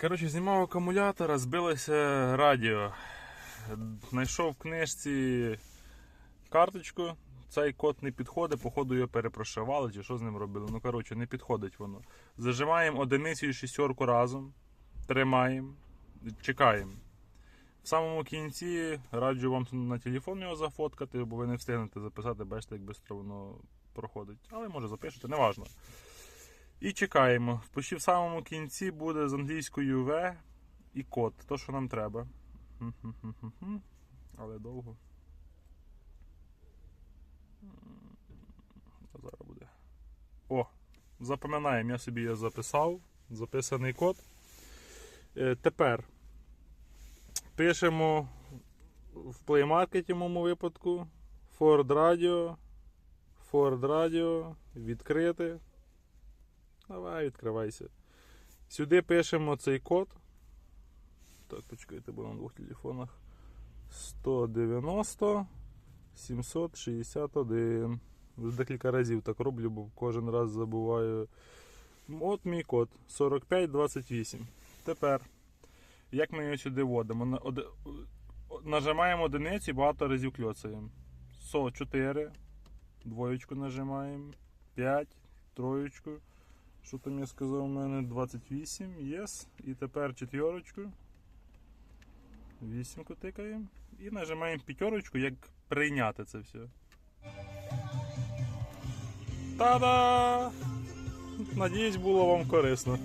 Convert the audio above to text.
Коротше, знімав акумулятор, збилося радіо. Знайшов в книжці карточку. Цей код не підходить, походу його перепрошивали чи що з ним робили. Ну, коротше, не підходить воно. Зажимаємо одиницю і шістерку разом, тримаємо, чекаємо. В самому кінці раджу вам на телефон його зафоткати, бо ви не встигнете записати, бачите, як швидко воно проходить. Але може запишете, неважно. І чекаємо. Почти в самому кінці буде з англійською В і код, то, що нам треба. Але довго. Зараз буде. О, запам'ятаємо, я собі його записав. Записаний код. Е, тепер пишемо в Market в моєму випадку Ford Radio. Ford Radio. Відкрити. Давай, відкривайся. Сюди пишемо цей код. Так, почекайте, бо на двох телефонах. 190 761. Вже декілька разів так роблю, бо кожен раз забуваю. От мій код 4528. Тепер, як ми його сюди вводимо? Нажимаємо одиницю і багато разів кльоцаємо. СО 4. Двоєчку нажимаємо. 5. Троєчку. Що там я сказав у мене? 28, єс. І тепер четверочку. Вісімку тикаємо. І нажимаємо п'ятерочку, як прийняти це все. Та-да! Надіюсь, було вам корисно.